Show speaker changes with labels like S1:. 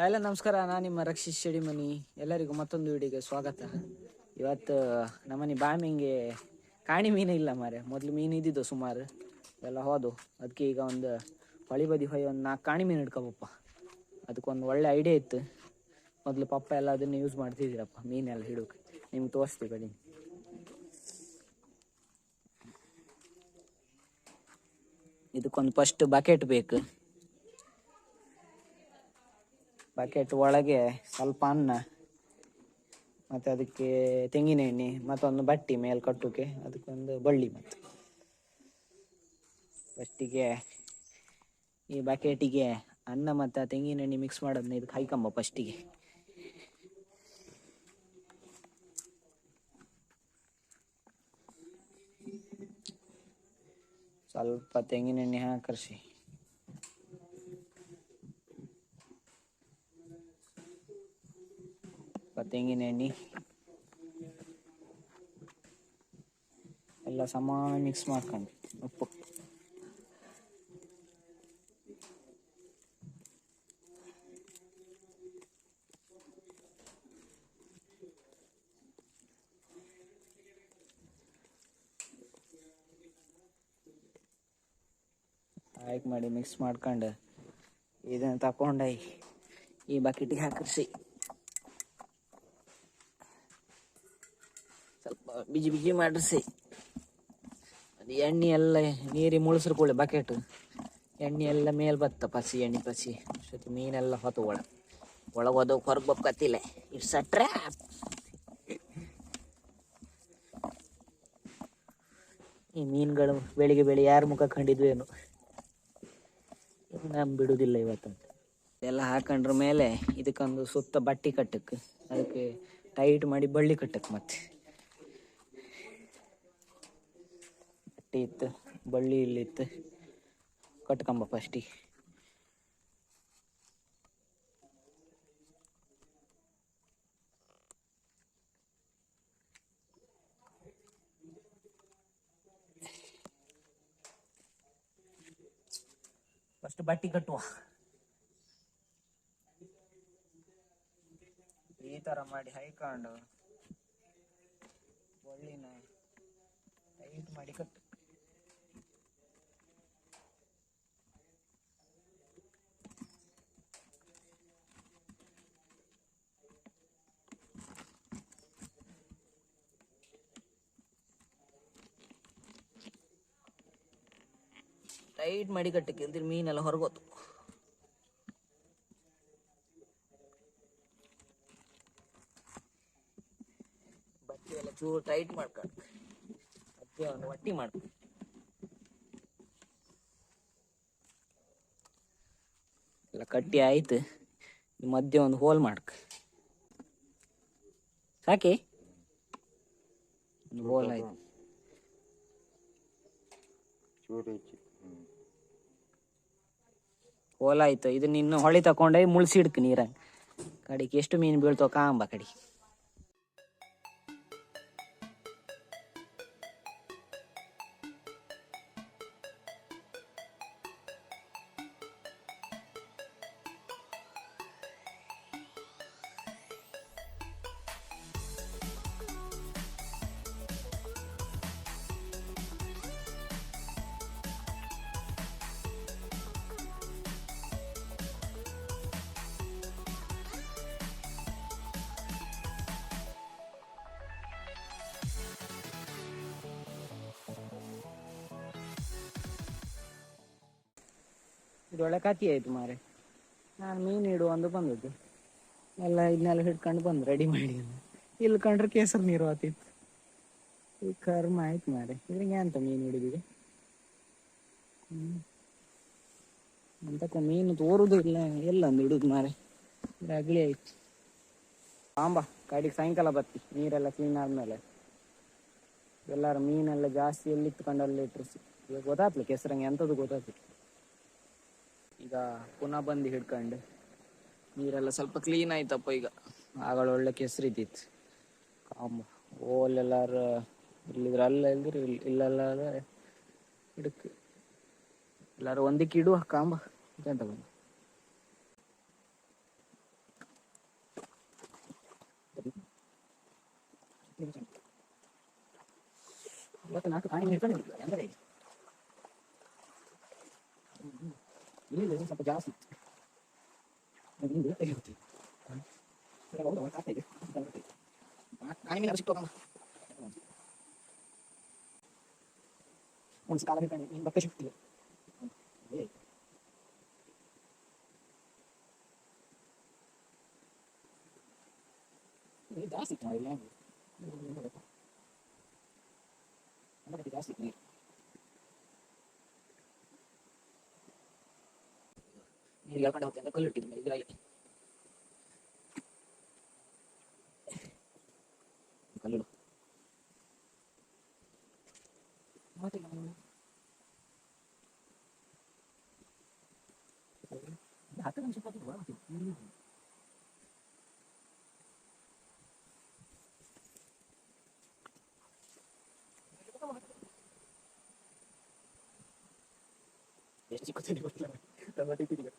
S1: Hello ನಮಸ್ಕಾರ ನಾನು ನಿಮ್ಮ ರಕ್ಷಿತ್ ಶೆಡಿಮನಿ ಎಲ್ಲರಿಗೂ ಮತ್ತೊಂದು ವಿಡಿಯೋಗೆ ಸ್ವಾಗತ. ಇವತ್ತು, ನಮ್ಮನೆ ಬಾಮಿಂಗೆ ಕಾಣಿ ಮೀನು ಇಲ್ಲ ಮಾರೆ ಮೊದಲು ಮೀನು ಇದ್ದಿದ್ದು ಸುಮಾರು. ಎಲ್ಲ ಹೋದು. ಅದಕ್ಕೆ ಈಗ ಒಂದು ಹೊಳಿ ಬದಿ ಹೊಯ್ ಒಂದು ನಾಲ್ಕು ಕಾಣಿ ಮೀನು ಹಿಡ್ಕೊಬಪ್ಪ. ಅದಕ್ಕೊಂದು ಒಳ್ಳೆ ಐಡಿಯಾ ಇತ್ತು. ಮೊದಲು ಪಪ್ಪ ಎಲ್ಲ ಅದನ್ನು ಯೂಸ್ ಮಾಡ್ತಿದ್ದೀರಪ್ಪ, ಮೀನೆಲ್ಲ ಹಿಡೋಕೆ ನಿಮ್ಗೆ ತೋರಿಸ್ತೀವಿ ಬನ್ನಿ ಇದಕ್ಕೊಂದು ಫಸ್ಟ್ ಬಕೆಟ್ ಬೇಕು. ಬಕೆಟ್ ಒಳಗೆ ಸ್ವಲ್ಪ ಅನ್ನ, ಮತ್ತು ಅದಕ್ಕೆ ತೆಂಗಿನ ಎಣ್ಣೆ, ಮತ್ತೊಂದು ಬಟ್ಟಿ ಮೇಲೆ ಕಟ್ಟೋಕೆ ಅದಕ್ಕೊಂದು ಬಳ್ಳಿ ಮತ್ತು. ಫಸ್ಟಿಗೆ ಈ ಬಕೆಟಿಗೆ ಅನ್ನ ಮತ್ತು ತೆಂಗಿನ ಎಣ್ಣೆ ಮಿಕ್ಸ್ ಮಾಡೋದನ್ನ ಇದಕ್ಕೆ ಹೈಕಂಬ ಫಸ್ಟಿಗೆ. ಸ್ವಲ್ಪ ತೆಂಗಿನ ಎಣ್ಣೆ ಹಾಕರ್ಸಿ. ತೆಂಗಿನ ಎಣ್ಣೆ ಎಲ್ಲ ಸಮ ಮಿಕ್ಸ್ ಮಾಡ್ಕೊಂಡು ಉಪ್ಪು ಆಯ್ಕೆ ಮಾಡಿ ಮಿಕ್ಸ್ ಮಾಡ್ಕೊಂಡು ಇದನ್ನು ತಕೊಂಡೈ ಈ ಬಕೆಟಿಗೆ ಹಾಕಿರ್ಸಿ ಸ್ವಲ್ಪ ಬಿಜಿ ಬಿಜಿ ಮಾಡಿಸಿ ಅದು ಎಣ್ಣೆ ಎಲ್ಲ ನೀರಿ ಮುಳುಸ್ರು ಕೂಡಲೇ ಬಕೆಟ್ ಎಣ್ಣೆ ಎಲ್ಲ ಮೇಲೆ ಬತ್ತ ಪಸಿ, ಎಣ್ಣೆ ಪಸಿ. ಅಷ್ಟೊತ್ತಿ ಮೀನೆಲ್ಲ ಹೊತ್ತು ಒಳ ಒಳಗೆ ಹೋದ ಹೊರಗೆ ಬಕ್ಕತ್ತಿಲ್ಲ ಇಟ್ಸ್ ಅ ಟ್ರ್ಯಾಪ್ ಈ ಮೀನುಗಳು ಬೆಳಿಗ್ಗೆ ಬೆಳಿ ಯಾರ ಮುಖ ಕಂಡಿದ್ವು ಏನು ನಮ್ ಬಿಡುದಿಲ್ಲ ಇವತ್ತಂತ ಎಲ್ಲ ಹಾಕೊಂಡ್ರ ಮೇಲೆ ಇದಕ್ಕೊಂದು ಸುತ್ತ ಬಟ್ಟಿ ಕಟ್ಟಕ್ಕೆ ಅದಕ್ಕೆ ಟೈಟ್ ಮಾಡಿ ಬಳ್ಳಿ ಕಟ್ಟಕ್ಕೆ ಮತ್ತೆ. ಬಟ್ಟೆ ಇತ್ತು, ಬಳ್ಳಿ ಇಲ್ಲಿತ್ತು. ಕಟ್ಕೊಂಬ ಫಸ್ಟಿ ಫಸ್ಟ್ ಬಟ್ಟಿ ಕಟ್ಟುವ. ಈ ತರ ಮಾಡಿ ಹೈಕೊಂಡು, ಬಳ್ಳಿನ ಟೈಟ್ ಮಾಡಿ ಕಟ್ಟು. ಟೈಟ್ ಮಾಡಿ ಕಟ್ಟಕ್ಕೆ ಅಂದ್ರೆ ಮೀನೆಲ್ಲ ಹೊರಗೋತು. ಬಟ್ಟೆ ಎಲ್ಲ ಚೂರು ಟೈಟ್ ಮಾಡ್ಕೊಂಡು ಮತ್ತೆ ಒಂದು ಒಟ್ಟಿ ಮಾಡ್ಕೊಂಡು ಎಲ್ಲ ಕಟ್ಟಿ ಆಯ್ತು. ಮಧ್ಯ ಒಂದು ಹೋಲ್ ಮಾಡ್ಕ. ಸಾಕಿ? ಒಂದು ಹೋಲ್ ಆಯ್ತು. ಹೋಲ್ ಆಯ್ತು ಇದನ್ನ ಇನ್ನು ಹೊಳಿ ತಕೊಂಡೋಗಿ ಮುಳ್ಸಿಡ್ಕ ನೀರ ಕಡಿಗೆ ಎಷ್ಟು ಮೀನು ಬೀಳ್ತಾವ ಕಾಂಬ ಕಡಿ ಒಳ್ಳೆ ಕತಿ ಆಯ್ತು ಮಾರೆ ನಾನು ಮೀನು ಇಡುವ ಒಂದು ಬಂದದ್ದು. ಎಲ್ಲ ಇದನ್ನೆಲ್ಲ ಹಿಡ್ಕೊಂಡು ಬಂದು ರೆಡಿ ಮಾಡಿ ಇಲ್ಲಿ ಕಂಡ್ರೆ ಕೇಸರಿ ನೀರು ಆತಿತ್ತು. ಈ ಕರ್ಮ ಆಯ್ತು ಮಾರೆ ಇದ್ರಿಗೆ ಅಂತ ಮೀನು ಹಿಡಿದಿದೆ? ಅಂತಕ್ಕ ಮೀನು ತೋರುದು ಇಲ್ಲ, ಎಲ್ಲ ಒಂದು ಹಿಡುದು ಮಾರೆ ಅಗಲಿ ಆಯ್ತು. ಬಾಂಬಾ ಕಡಿಗೆ ಸಾಯಂಕಾಲ ಬತ್ತಿ. ನೀರೆಲ್ಲ ಕ್ಲೀನ್ ಆದ್ಮೇಲೆ. ಎಲ್ಲಾರು ಮೀನೆಲ್ಲ ಜಾಸ್ತಿ ಎಲ್ಲಿ ಇಟ್ಕೊಂಡು ಅಲ್ಲಿ ಇಟ್ಟರು ಈಗ ಗೊತ್ತಾತ್ಲ ಕೆಸರಂಗೆ ಎಂಥದ್ದು ಗೊತ್ತಾಗ್ತಿತ್ತು ಈಗ ಪುನಃ ಬಂದು ಹಿಡ್ಕೊಂಡು. ನೀರೆಲ್ಲ ಸ್ವಲ್ಪ ಕ್ಲೀನ್ ಆಯ್ತಪ್ಪ ಈಗ. ಆಗಳ ಒಳ್ಳೆ ಕೆಸರಿದ್ದಿತ್ತು ಕಾಂಬ ಓಲೆಲ್ಲಾರು ಇಲ್ಲಿದ್ರೆ ಅಲ್ಲ ಇಲ್ದ್ರೆ ಇಲ್ಲೆಲ್ಲ ಹಿಡಕ್. ಎಲ್ಲಾರು ಒಂದಕ್ಕೆ ಇಡುವ ಕಾಂಬ. ಅಂತ ಬಂದು ಇವತ್ತು ನಾಲ್ಕು ಕಾಯಿ ನಿಲ್ಕೊಂಡಿಲ್ಲ ಅಂದ್ರೆ ಇಲ್ಲಿ ಇಲ್ಲ, ಸ್ವಲ್ಪ ಜಾಸ್ತಿ ಹಿಂದೆ ತೆಗೆಯುತ್ತೆ ಹೌದು ಒಂದು ಆಗ್ತಾ ಇದೆ ಕಾಯಿ ಮೀನು ಸಿಕ್ತು ಒಂದು ಕಾಲ ಹಿಡ್ಕೊಂಡು ನೀನು ಬತ್ತೆ ಸಿಗ್ತಿಲ್ಲ ಏ ಇದು ಜಾಸ್ತಿ ಇತ್ತು ಮಾರ್ರೆ, ಯಾಕೆ? ಇದು ನೋಡಪ್ಪ. ಅದಕ್ಕೆ ಜಾಸ್ತಿ ಇತ್ತು ನೀರು. ನೀರು ಎಳ್ಕೊಂಡು ಹೋಗ್ತೇನೆ ಅಂತ ಕಲ್ಲು ಇಟ್ಟಿದ್ದು ಮೇಲೆ ಇದರಲ್ಲಿ ಕಲ್ಲು ಮತ್ತೆ ನಾನು- ಇದು ಹತ್ತು ನಿಮಿಷ ಕಾದಿದ್ದು ಮತ್ತೆ ಇಲ್ಲಿ ಎಷ್ಟು ಚಿಕ್ಕ ಗೊತ್ತಿಲ್ಲ ಟೊಮೆಟೊ ಇಟ್ಟಿದ್ದೀವಿ